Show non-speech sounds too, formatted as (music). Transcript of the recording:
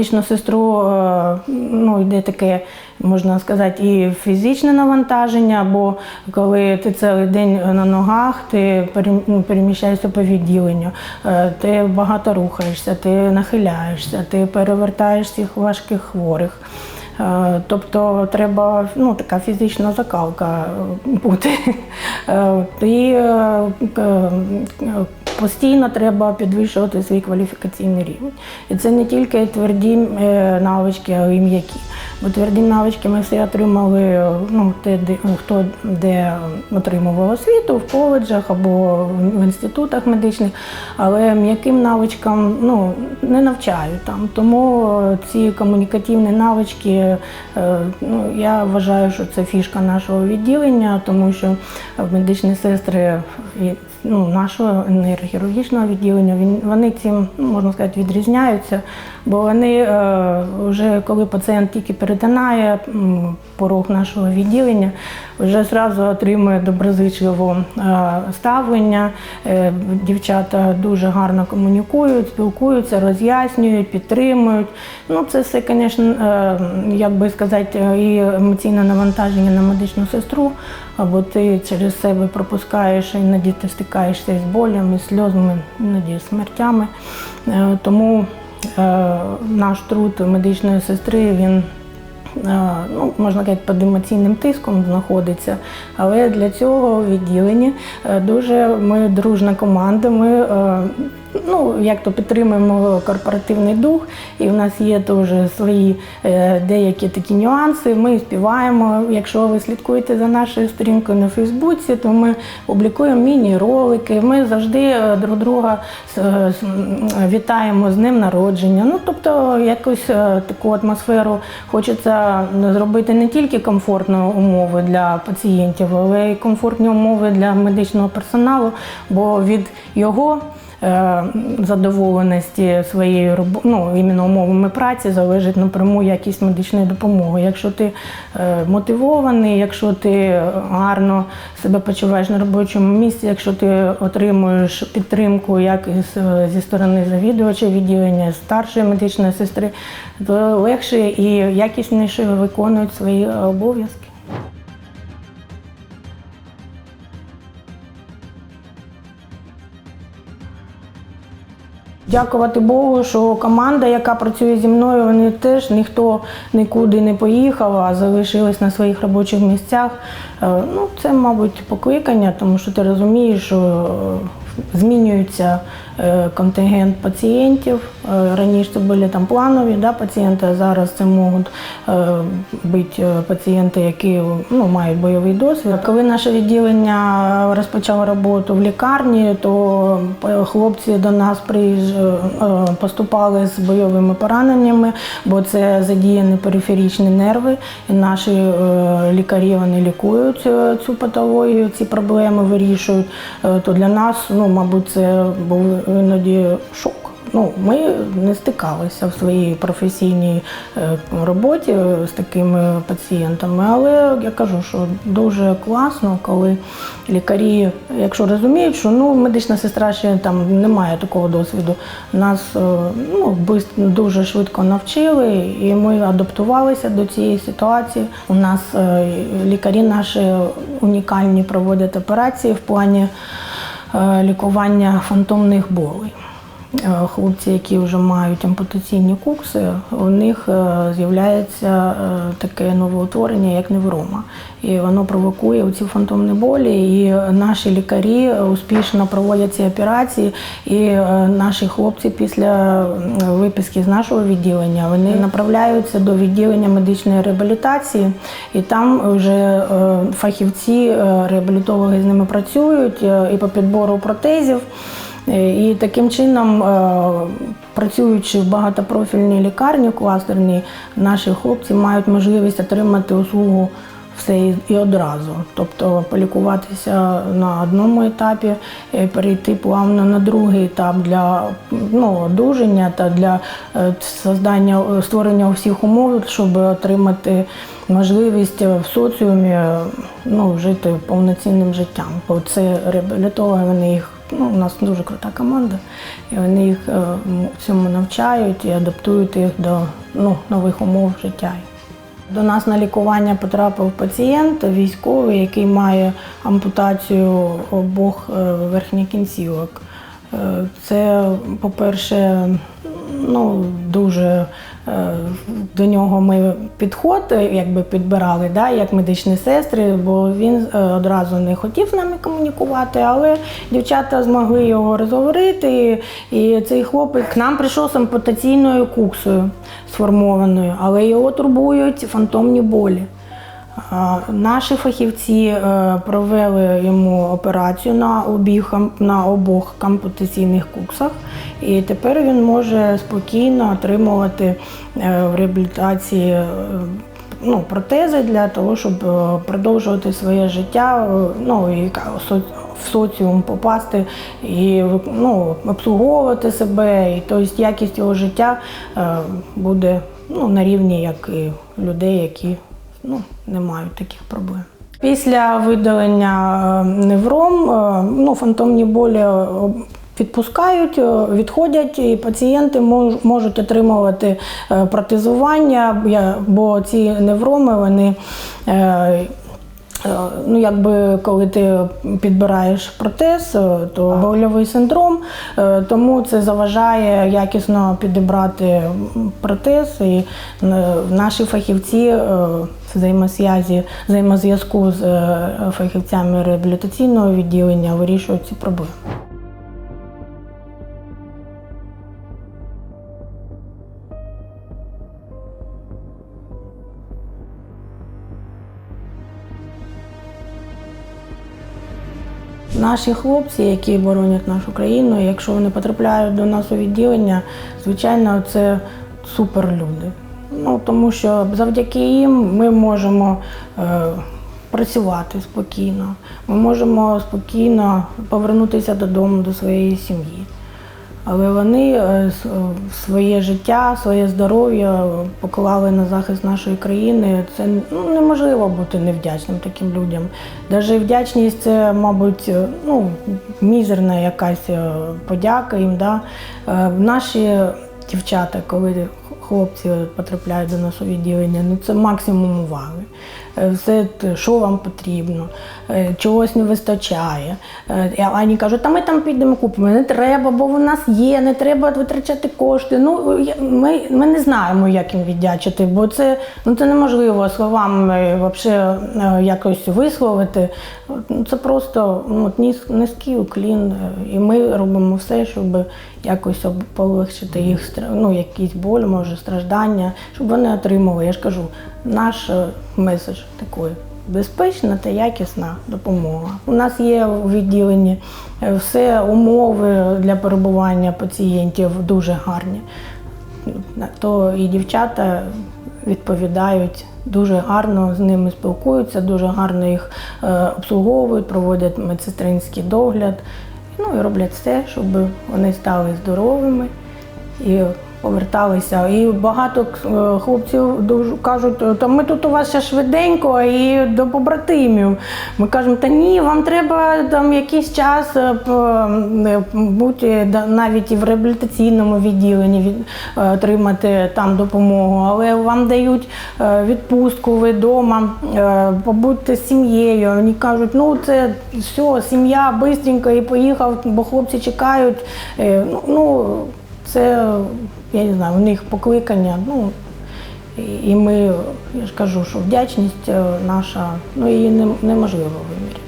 Медичну сестру е, ну, йде таке, можна сказати, і фізичне навантаження, бо коли ти цілий день на ногах, ти ну, переміщаєшся по відділенню, е, ти багато рухаєшся, ти нахиляєшся, ти перевертаєш всіх важких хворих. Е, Тобто треба ну, така фізична закалка бути. (laughs) І постійно треба підвищувати свій кваліфікаційний рівень. І це не тільки тверді е, навички, а й м'які. Бо тверді навички ми всі отримали, ну, те, де, хто де отримував освіту, в коледжах або в інститутах медичних, але м'яким навичкам ну, не навчають там. Тому е, ці комунікативні навички, е, ну, я вважаю, що це фішка нашого відділення, тому що медичні сестри ну, нашого нейрохірургічного відділення, він- вони цим, ну, можна сказати, відрізняються, бо вони е, вже коли пацієнт тільки перетинає порог нашого відділення, вже зразу отримує доброзичливе ставлення. Е, Дівчата дуже гарно комунікують, спілкуються, роз'яснюють, підтримують. Ну, це все, звісно, е, як би сказати, і емоційне навантаження на медичну сестру, або ти через себе пропускаєш, іноді ти стикаєшся з болями, сльозами, іноді смертями. Е, Тому е, наш труд медичної сестри він е, ну, можна сказати, під емоційним тиском знаходиться. Але для цього в відділенні е, дуже ми дружна команда. Ми ну, як то підтримуємо корпоративний дух, і в нас є теж свої е, деякі такі нюанси. Ми співаємо. Якщо ви слідкуєте за нашою сторінкою на Фейсбуці, то ми публікуємо міні-ролики. Ми завжди е, друг друга е, вітаємо з днем народження. Ну тобто якось е, таку атмосферу хочеться зробити не тільки комфортні умови для пацієнтів, але й комфортні умови для медичного персоналу, бо від його задоволеності своєю ну, іменно умовами праці залежить напряму якість медичної допомоги. Якщо ти е, мотивований, якщо ти гарно себе почуваєш на робочому місці, якщо ти отримуєш підтримку як е, зі сторони завідувача відділення, старшої медичної сестри, то легше і якісніше виконують свої обов'язки. Дякувати Богу, що команда, яка працює зі мною, вони теж ніхто нікуди не поїхав, а залишились на своїх робочих місцях. Е, Ну, це, мабуть, покликання, тому що ти розумієш, що е, змінюється е, контингент пацієнтів. Е, Раніше це були там планові да, пацієнти, а зараз це можуть е, бути е, пацієнти, які ну, мають бойовий досвід. Коли наше відділення розпочало роботу в лікарні, то е, хлопці до нас приїж... е, поступали з бойовими пораненнями, бо це задіяні периферічні нерви. І наші е, лікарі вони лікують е, цю патологію, ці проблеми вирішують. Е, То для нас, ну, мабуть, це був іноді шок. Ну, ми не стикалися в своїй професійній е, роботі з такими пацієнтами, але я кажу, що дуже класно, коли лікарі, якщо розуміють, що ну медична сестра ще там не має такого досвіду, нас е, ну, дуже швидко навчили, і ми адаптувалися до цієї ситуації. У нас е, лікарі наші унікальні проводять операції в плані е, лікування фантомних болей. Е, Хлопці, які вже мають ампутаційні кукси, у них е, з'являється е, таке новоутворення, як неврома. І воно провокує ці фантомні болі. І наші лікарі успішно проводять ці операції. І наші хлопці після виписки з нашого відділення вони направляються до відділення медичної реабілітації, і там вже фахівці, реабілітологи з ними працюють і по підбору протезів. Е, І таким чином, е, працюючи в багатопрофільній лікарні кластерній, наші хлопці мають можливість отримати услугу все і- одразу. Тобто полікуватися на одному етапі, е, перейти плавно на другий етап для ну, одужання та для создання, створення усіх умов, щоб отримати можливість в соціумі ну, жити повноцінним життям. Бо це реабілітологи, їх ну, у нас дуже крута команда, і вони їх е, цьому навчають і адаптують їх до ну, нових умов життя. До нас на лікування потрапив пацієнт військовий, який має ампутацію обох е, верхніх кінцівок. Е, Це, по-перше, ну, дуже е, до нього ми підход е, якби підбирали, да, як медичні сестри, бо він е, одразу не хотів з нами комунікувати, але дівчата змогли його розговорити. І, цей хлопець к нам прийшов з ампутаційною куксою сформованою, але його турбують фантомні болі. Наші фахівці е, провели йому операцію на обіг на обох ампутаційних куксах, і тепер він може спокійно отримувати е, в реабілітації е, ну, протези для того, щоб продовжувати своє життя, ну і в соціум попасти і ну, обслуговувати себе. І тобто якість його життя буде ну, на рівні як і людей, які ну, не мають таких проблем. Після видалення е, невром е, ну, фантомні болі е, відпускають, відходять, і пацієнти мож- можуть отримувати протезування, бо ці невроми вони. Е, Ну, якби коли ти підбираєш протез, е, то больовий синдром, е, тому це заважає якісно підібрати протез. І наші фахівці взаємосвязі, взаємозв'язку з фахівцями реабілітаційного відділення вирішують ці проблеми. Наші хлопці, які боронять нашу країну, якщо вони потрапляють до нас у відділення, звичайно, це суперлюди. Ну, тому що завдяки їм ми можемо е, працювати спокійно, ми можемо спокійно повернутися додому до своєї сім'ї. Але вони е, е, своє життя, своє здоров'я поклали на захист нашої країни. Це ну, неможливо бути невдячним таким людям. Навіть вдячність це, мабуть, е, ну, мізерна якась подяка їм. Да? Наші дівчата, коли хлопці потрапляють до нас у відділення, ну це максимум уваги. Е, Все, що вам потрібно, е, чогось не вистачає. Е, А вони кажуть, та ми там підемо купимо. Не треба, бо в нас є, не треба витрачати кошти. Ну, ми, ми не знаємо, як їм віддячити, бо це, ну, це неможливо словами е, якось висловити. Це просто ну, низький уклін. е, І ми робимо все, щоб якось полегшити їх ну, якийсь боль, може, страждання, щоб вони отримали. Я ж кажу, наш е, меседж такий. Безпечна та якісна допомога. У нас є у відділенні е, все умови для перебування пацієнтів дуже гарні. То і дівчата відповідають дуже гарно, з ними спілкуються, дуже гарно їх е, обслуговують, проводять медсестринський догляд. Ну і роблять все, щоб вони стали здоровими і поверталися. І багато е, хлопців дуже кажуть, та ми тут у вас ще швиденько і до побратимів. Ми кажемо, та ні, вам треба там якийсь час е, е, бути навіть і в реабілітаційному відділенні від- отримати там допомогу, але вам дають відпустку, ви вдома, побудьте з сім'єю. Вони кажуть, ну це все, сім'я бистренько і поїхав, бо хлопці чекають. Ну, ну це я не знаю, у них покликання. Ну і- ми, я ж кажу, що вдячність е, наша, ну її неможливо виміряти.